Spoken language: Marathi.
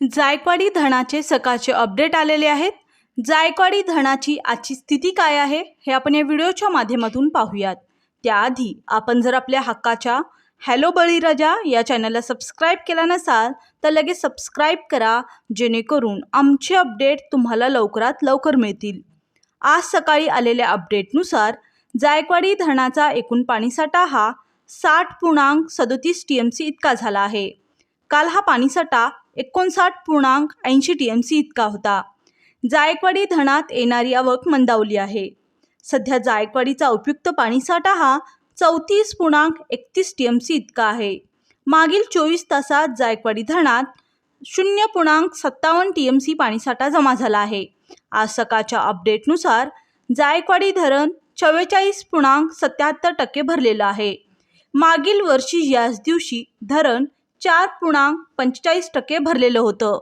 जायकवाडी धरणाचे सकाळचे अपडेट आलेले आहेत. जायकवाडी धरणाची आजची स्थिती काय आहे हे आपण या व्हिडिओच्या माध्यमातून पाहूयात. त्याआधी आपण जर आपल्या हक्काच्या हॅलो बळीराजा या चॅनलला सबस्क्राईब केला नसाल तर लगेच सबस्क्राईब करा जेणेकरून आमचे अपडेट तुम्हाला लवकरात लवकर मिळतील. आज सकाळी आलेल्या अपडेटनुसार जायकवाडी धरणाचा एकूण पाणीसाठा हा साठ पूर्णांक सदोतीस टी एम सी इतका झाला आहे. काल हा पाणीसाठा एकोणसाठ पूर्णांक ऐंशी टी एम सी इतका होता. जायकवाडी धरणात येणारी आवक मंदावली आहे. सध्या जायकवाडीचा उपयुक्त पाणीसाठा हा चौतीस पूर्णांक एकतीस टी एम सी इतका आहे. मागील चोवीस तासात जायकवाडी धरणात शून्य पूर्णांक सत्तावन्न टी एम सी पाणीसाठा जमा झाला आहे. आज सकाळच्या अपडेटनुसार जायकवाडी धरण चव्वेचाळीस पूर्णांक सत्याहत्तर टक्के भरलेलं आहे. मागील वर्षी याच दिवशी धरण चार पूर्णांक पंचेचाळीस टक्के भरलेलं होतं.